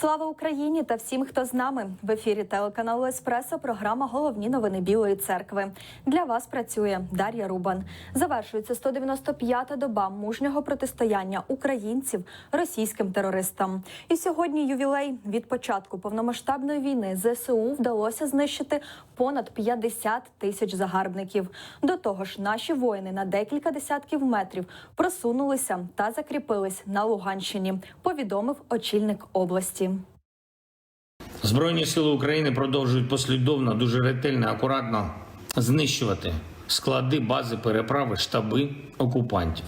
Слава Україні та всім, хто з нами в ефірі телеканалу Еспресо. Програма Головні новини Білої церкви. Для вас працює Дар'я Рубан. Завершується 195-та доба мужнього протистояння українців російським терористам. І сьогодні ювілей від початку повномасштабної війни ЗСУ вдалося знищити понад 50 тисяч загарбників. До того ж, наші воїни на декілька десятків метрів просунулися та закріпились на Луганщині. Повідомив очільник області. Збройні сили України продовжують послідовно, дуже ретельно, акуратно знищувати склади, бази, переправи, штаби окупантів.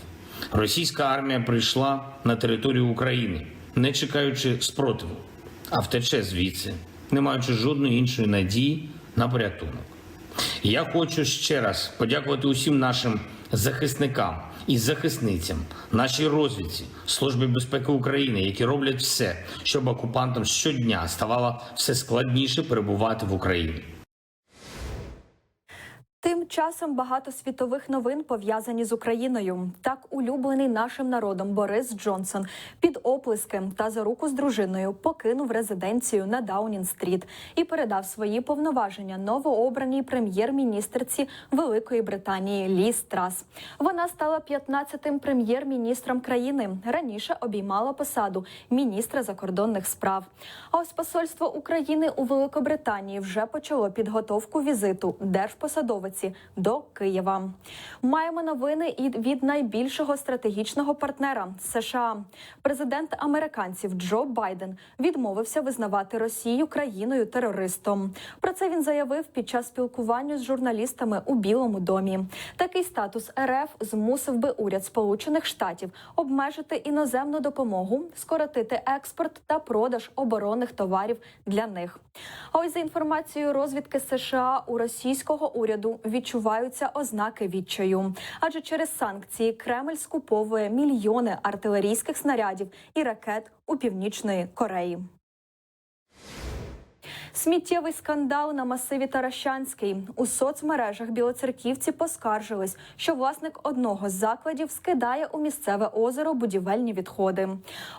Російська армія прийшла на територію України, не чекаючи спротиву, а втече звідси, не маючи жодної іншої надії на порятунок. Я хочу ще раз подякувати усім нашим захисникам і захисницям, нашій розвідці, Службі безпеки України, які роблять все, щоб окупантам щодня ставало все складніше перебувати в Україні. Тим часом багато світових новин пов'язані з Україною. Так, улюблений нашим народом Борис Джонсон під оплески та за руку з дружиною покинув резиденцію на Даунін-стріт і передав свої повноваження новообраній прем'єр-міністерці Великої Британії Лі Страс. Вона стала 15-тим прем'єр-міністром країни. Раніше обіймала посаду міністра закордонних справ. А ось посольство України у Великобританії вже почало підготовку візиту держпосадовиці до Києва. Маємо новини і від найбільшого стратегічного партнера США. Президент американців Джо Байден відмовився визнавати Росію країною терористом. Про це він заявив під час спілкування з журналістами у Білому домі. Такий статус РФ змусив би уряд Сполучених Штатів обмежити іноземну допомогу, скоротити експорт та продаж оборонних товарів для них. А ось за інформацією розвідки США у російського уряду відчуваються ознаки відчаю, адже через санкції Кремль скуповує мільйони артилерійських снарядів і ракет у північної Кореї. Сміттєвий скандал на масиві Таращанський у соцмережах білоцерківці поскаржились, що власник одного з закладів скидає у місцеве озеро будівельні відходи.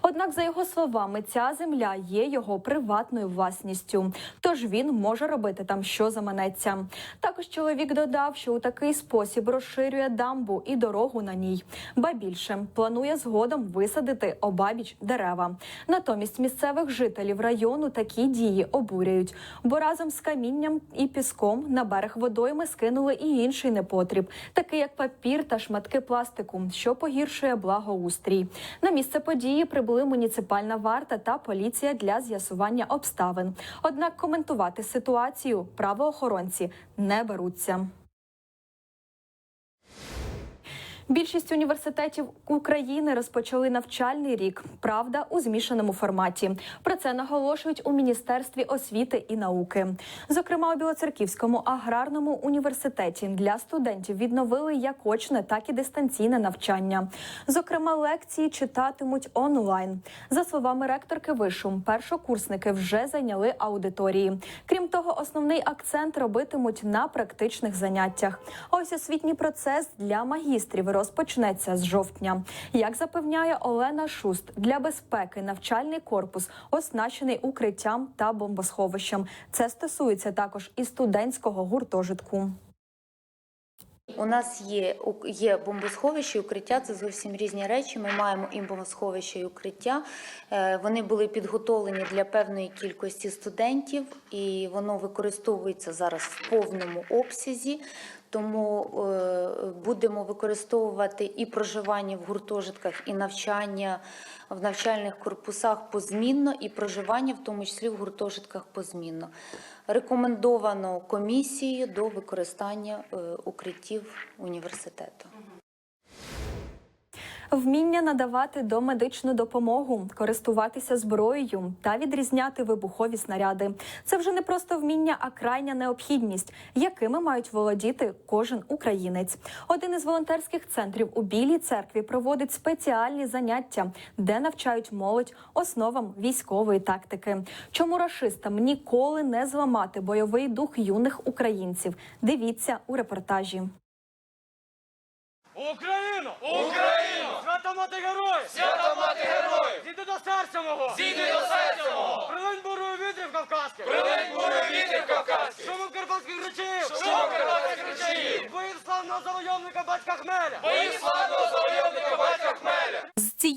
Однак, за його словами, ця земля є його приватною власністю, тож він може робити там, що заманеться. Також чоловік додав, що у такий спосіб розширює дамбу і дорогу на ній. Ба більше планує згодом висадити обабіч дерева. Натомість місцевих жителів району такі дії обурюють, бо разом з камінням і піском на берег водойми скинули і інший непотріб, такий як папір та шматки пластику, що погіршує благоустрій. На місце події прибули муніципальна варта та поліція для з'ясування обставин. Однак коментувати ситуацію правоохоронці не беруться. Більшість університетів України розпочали навчальний рік. Правда, у змішаному форматі. Про це наголошують у міністерстві освіти і науки. Зокрема, у Білоцерківському аграрному університеті для студентів відновили як очне, так і дистанційне навчання. Зокрема, лекції читатимуть онлайн. За словами ректорки вишу, першокурсники вже зайняли аудиторії. Крім того, основний акцент робитимуть на практичних заняттях. Ось освітній процес для магістрів розпочнеться з жовтня. Як запевняє Олена Шуст, для безпеки навчальний корпус оснащений укриттям та бомбосховищем. Це стосується також і студентського гуртожитку. У нас є, є бомбосховище і укриття, це зовсім різні речі. Ми маємо і бомбосховище і укриття. Е, Вони були підготовлені для певної кількості студентів, і воно використовується зараз в повному обсязі. Тому е, будемо використовувати і проживання в гуртожитках, і навчання в навчальних корпусах позмінно, і проживання, в тому числі в гуртожитках позмінно. Рекомендовано комісією до використання е, укриттів університету. Вміння надавати домедичну допомогу, користуватися зброєю та відрізняти вибухові снаряди. Це вже не просто вміння, а крайня необхідність, якими мають володіти кожен українець. Один із волонтерських центрів у Білій церкві проводить спеціальні заняття, де навчають молодь основам військової тактики. Чому рашистам ніколи не зламати бойовий дух юних українців? Дивіться у репортажі. Україно! Україно! Свята мати героїв! Свята мати героїв! Зійди до серця мого! Зійди до серця мого! Прилинь бурою вітрів кавказьких! Прилинь бурою вітрів кавказьких! Шумом карпатських речів! Шумом карпатських речів! Боїв славного завойовника батька Хмеля! Боїв славного завойовника батька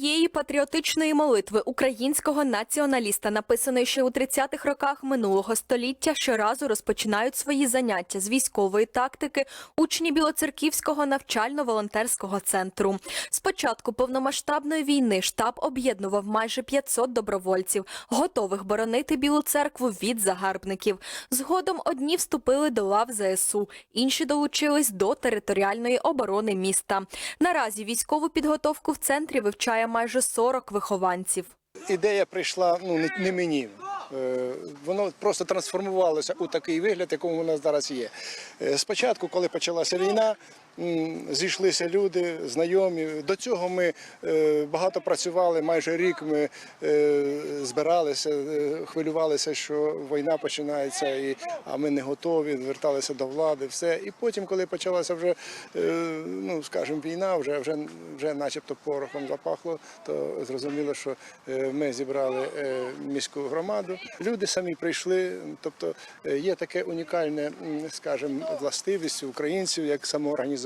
цієї патріотичної молитви українського націоналіста, написаної ще у 30-х роках минулого століття, щоразу розпочинають свої заняття з військової тактики учні Білоцерківського навчально-волонтерського центру. З початку повномасштабної війни штаб об'єднував майже 500 добровольців, готових боронити Білу церкву від загарбників. Згодом одні вступили до лав ЗСУ, інші долучились до територіальної оборони міста. Наразі військову підготовку в центрі вивчає майже 40 вихованців. ідея прийшла ну не, мені. Е, Воно просто трансформувалося у такий вигляд, якому воно зараз є. Е, Спочатку, коли почалася війна, зійшлися люди, знайомі. До цього ми е, багато працювали, майже рік ми е, збиралися, е, хвилювалися, що війна починається, і, а ми не готові, зверталися до влади, все. І потім, коли почалася вже, ну скажімо, війна, вже, вже, вже начебто порохом запахло, то зрозуміло, що ми зібрали міську громаду. Люди самі прийшли. Тобто є таке унікальне, скажімо, властивість українців як самоорганізація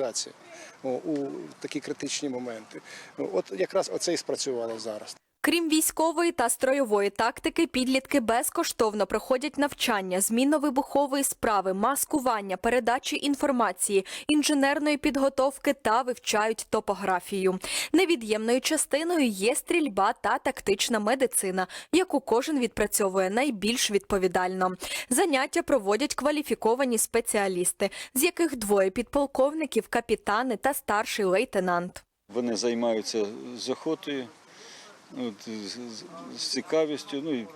о, у такі критичні моменти. От якраз оце і спрацювало зараз. Крім військової та стройової тактики, підлітки безкоштовно проходять навчання змінно-вибухової справи, маскування, передачі інформації, інженерної підготовки та вивчають топографію. Невід'ємною частиною є стрільба та тактична медицина, яку кожен відпрацьовує найбільш відповідально. Заняття проводять кваліфіковані спеціалісти, з яких двоє підполковників, капітани та старший лейтенант. Вони займаються з охотою, от, з, цікавістю. Ну, і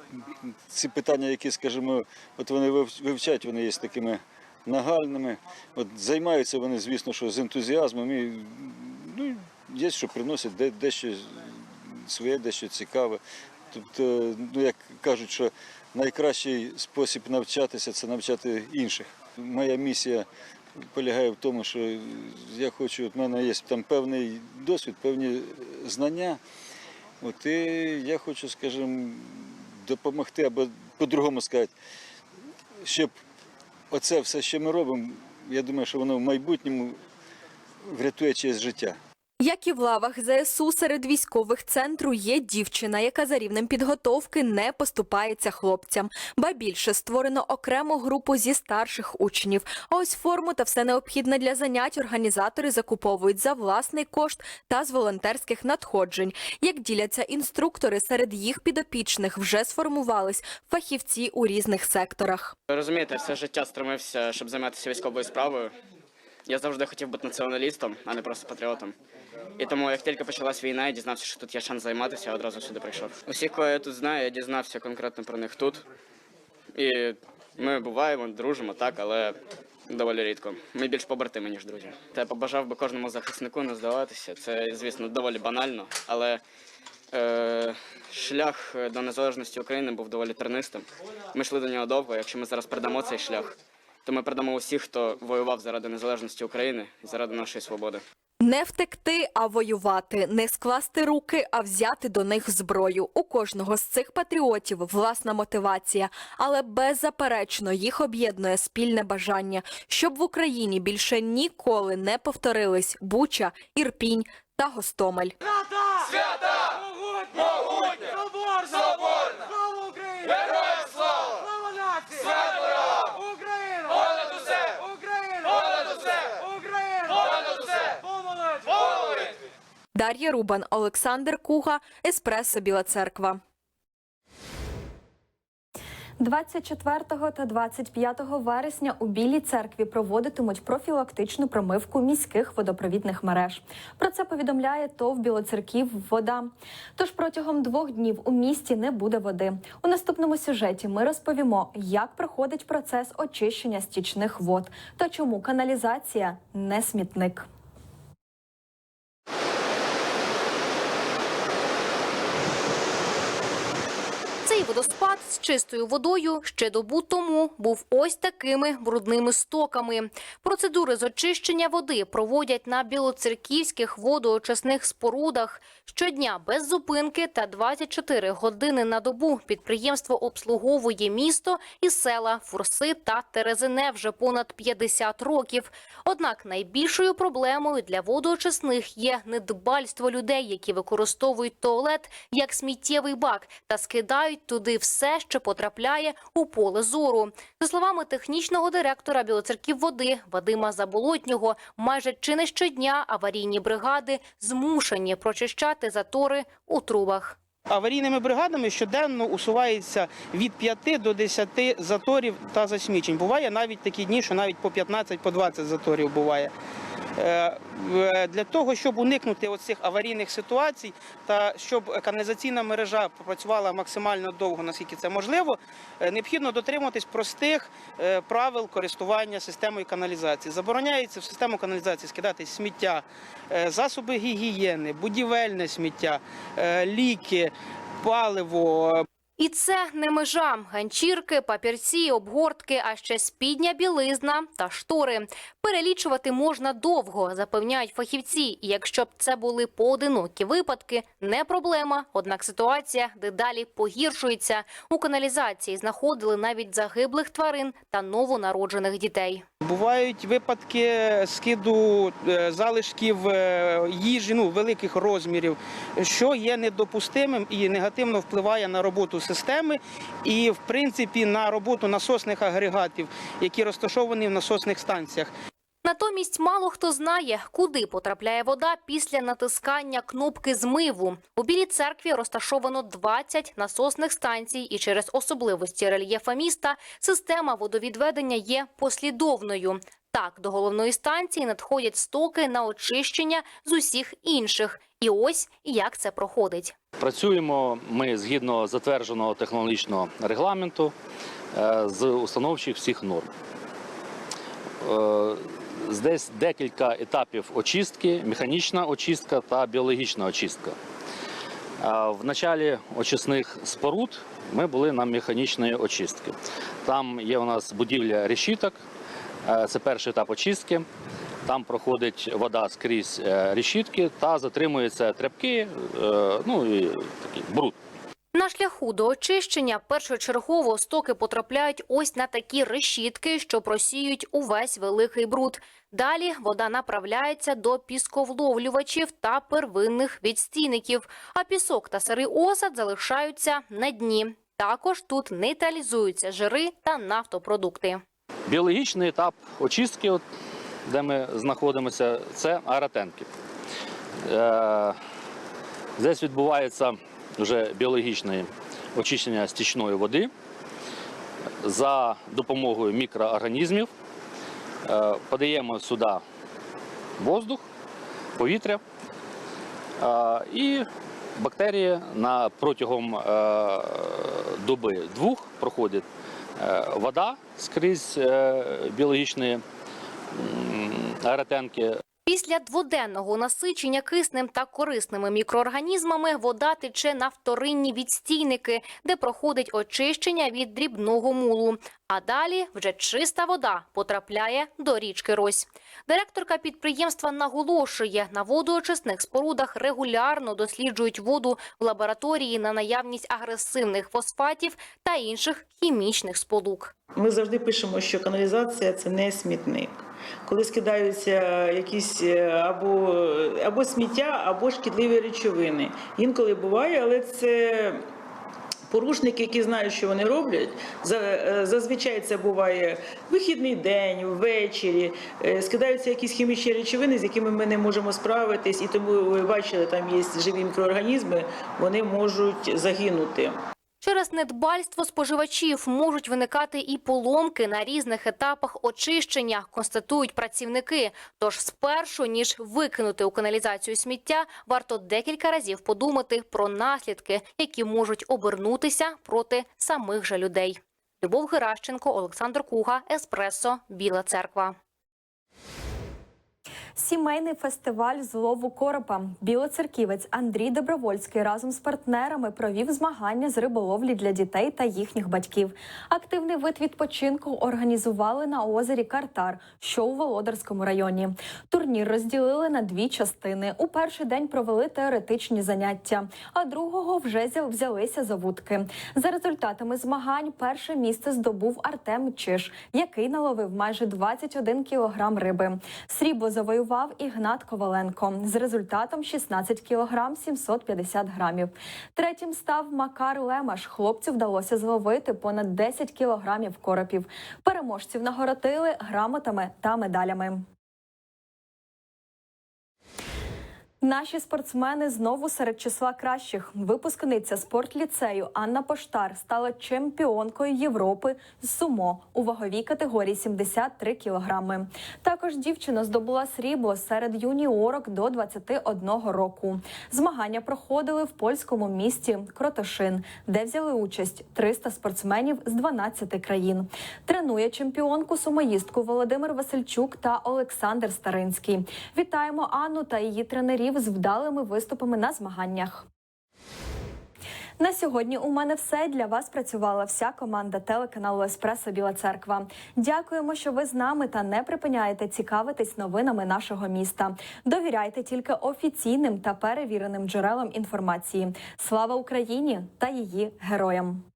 ці питання, які, скажімо, от вони вив- вивчають, вони є такими нагальними. От, займаються вони, звісно, що з ентузіазмом. І, ну, є, що приносять де, дещо своє, дещо цікаве. Тобто, ну, як кажуть, що найкращий спосіб навчатися це навчати інших. Моя місія полягає в тому, що я хочу, от в мене є там певний досвід, певні знання. От, і я хочу, скажімо, допомогти, або по-другому сказати, щоб оце все, що ми робимо, я думаю, що воно в майбутньому врятує чиєсь життя. Як і в лавах ЗСУ серед військових центру є дівчина, яка за рівнем підготовки не поступається хлопцям. Ба більше створено окрему групу зі старших учнів. А ось форму та все необхідне для занять організатори закуповують за власний кошт та з волонтерських надходжень. Як діляться інструктори, серед їх підопічних вже сформувались фахівці у різних секторах. Розумієте, все життя стремився, щоб займатися військовою справою. Я завжди хотів бути націоналістом, а не просто патріотом. І тому, як тільки почалась війна, я дізнався, що тут є шанс займатися, я одразу сюди прийшов. Усіх, кого я тут знаю, я дізнався конкретно про них тут. І ми буваємо, дружимо, так, але доволі рідко. Ми більш побратими, ніж друзі. Та я побажав би кожному захиснику не здаватися. Це, звісно, доволі банально, але е, шлях до незалежності України був доволі тернистим. Ми йшли до нього довго. Якщо ми зараз передамо цей шлях, то ми передамо усіх, хто воював заради незалежності України і заради нашої свободи. Не втекти, а воювати, не скласти руки, а взяти до них зброю. У кожного з цих патріотів власна мотивація, але беззаперечно їх об'єднує спільне бажання, щоб в Україні більше ніколи не повторились Буча, Ірпінь та Гостомель. Свята! Свята! Могутня! Соборна! Соборна! Слава Україні! Героям слава! Слава нації! Слава! Україна! Понад усе! Україна! Понад усе! Україна! Понад усе! Помолитві! Дар'я Рубан, Олександр Куга, Еспресо Біла Церква. 24 та 25 вересня у Білій церкві проводитимуть профілактичну промивку міських водопровідних мереж. Про це повідомляє ТОВ Білоцерків Вода. Тож протягом двох днів у місті не буде води. У наступному сюжеті ми розповімо, як проходить процес очищення стічних вод та чому каналізація не смітник. Цей водоспад з чистою водою ще добу тому був ось такими брудними стоками. Процедури з очищення води проводять на білоцерківських водоочисних спорудах. Щодня без зупинки та 24 години на добу підприємство обслуговує місто і села Фурси та Терезине вже понад 50 років. Однак найбільшою проблемою для водоочисних є недбальство людей, які використовують туалет як сміттєвий бак та скидають туди все, що потрапляє у поле зору. За словами технічного директора Білоцерків води Вадима Заболотнього, майже чи не щодня аварійні бригади змушені прочищати затори у трубах. Аварійними бригадами щоденно усувається від 5 до 10 заторів та засмічень. Буває навіть такі дні, що навіть по 15, по 20 заторів буває. Е, Для того, щоб уникнути оцих аварійних ситуацій та щоб каналізаційна мережа працювала максимально довго, наскільки це можливо, е, необхідно дотримуватись простих е, правил користування системою каналізації. Забороняється в систему каналізації скидати сміття, засоби гігієни, будівельне сміття, ліки, паливо, І це не межа. Ганчірки, папірці, обгортки, а ще спідня білизна та штори. Перелічувати можна довго, запевняють фахівці. І якщо б це були поодинокі випадки, не проблема. Однак ситуація дедалі погіршується. У каналізації знаходили навіть загиблих тварин та новонароджених дітей. Бувають випадки скиду е, залишків е, їжі ну, великих розмірів, що є недопустимим і негативно впливає на роботу системи і, в принципі, на роботу насосних агрегатів, які розташовані в насосних станціях. Натомість мало хто знає, куди потрапляє вода після натискання кнопки змиву. У Білій церкві розташовано 20 насосних станцій, і через особливості рельєфа міста система водовідведення є послідовною. Так, до головної станції надходять стоки на очищення з усіх інших. І ось як це проходить. Працюємо ми згідно затвердженого технологічного регламенту е, з установчих всіх норм. Е, Здесь декілька етапів очистки, механічна очистка та біологічна очистка. В началі очисних споруд ми були на механічної очистки. Там є у нас будівля решіток, е, це перший етап очистки. Там проходить вода скрізь е, решітки та затримуються тряпки, е, ну і такий бруд. На шляху до очищення першочергово стоки потрапляють ось на такі решітки, що просіють увесь великий бруд. Далі вода направляється до пісковловлювачів та первинних відстійників, а пісок та сирий осад залишаються на дні. Також тут нейтралізуються жири та нафтопродукти. Біологічний етап очистки, де ми знаходимося, це аеротенки. Е, Здесь відбувається вже біологічне очищення стічної води за допомогою мікроорганізмів. Е, Подаємо сюди воздух, повітря е, і бактерії на протягом е, доби двох проходить е, вода скрізь біологічні м, аеротенки. Після дводенного насичення киснем та корисними мікроорганізмами вода тече на вторинні відстійники, де проходить очищення від дрібного мулу. А далі вже чиста вода потрапляє до річки Рось. Директорка підприємства наголошує, на водоочисних спорудах регулярно досліджують воду в лабораторії на наявність агресивних фосфатів та інших хімічних сполук. Ми завжди пишемо, що каналізація це не смітник. Коли скидаються якісь е, або, або сміття, або шкідливі речовини. Інколи буває, але це порушники, які знають, що вони роблять. Е, Зазвичай це буває вихідний день, ввечері. Е, Скидаються якісь хімічні речовини, з якими ми не можемо справитись, і тому ви бачили, там є живі мікроорганізми, вони можуть загинути. Через недбальство споживачів можуть виникати і поломки на різних етапах очищення, констатують працівники. Тож спершу, ніж викинути у каналізацію сміття, варто декілька разів подумати про наслідки, які можуть обернутися проти самих же людей. Любов Геращенко, Олександр Куга, Еспресо, Біла Церква. Сімейний фестиваль злову коропа. Білоцерківець Андрій Добровольський разом з партнерами провів змагання з риболовлі для дітей та їхніх батьків. Активний вид відпочинку організували на озері Картар, що у Володарському районі. Турнір розділили на дві частини. У перший день провели теоретичні заняття, а другого вже взялися за вудки. За результатами змагань перше місце здобув Артем Чиш, який наловив майже 21 кілограм риби. Срібло завоював Ігнат Коваленко з результатом 16 кілограм 750 грамів. Третім став Макар Лемаш. Хлопцю вдалося зловити понад 10 кілограмів коропів. Переможців нагородили грамотами та медалями. Наші спортсмени знову серед числа кращих. Випускниця спортліцею Анна Поштар стала чемпіонкою Європи з сумо у ваговій категорії 73 кілограми. Також дівчина здобула срібло серед юніорок до 21 року. Змагання проходили в польському місті Кротошин, де взяли участь 300 спортсменів з 12 країн. Тренує чемпіонку сумоїстку Володимир Васильчук та Олександр Старинський. Вітаємо Анну та її тренерів з вдалими виступами на змаганнях. На сьогодні у мене все для вас працювала вся команда телеканалу Еспресо Біла Церква. Дякуємо, що ви з нами та не припиняєте цікавитись новинами нашого міста. Довіряйте тільки офіційним та перевіреним джерелам інформації. Слава Україні та її героям!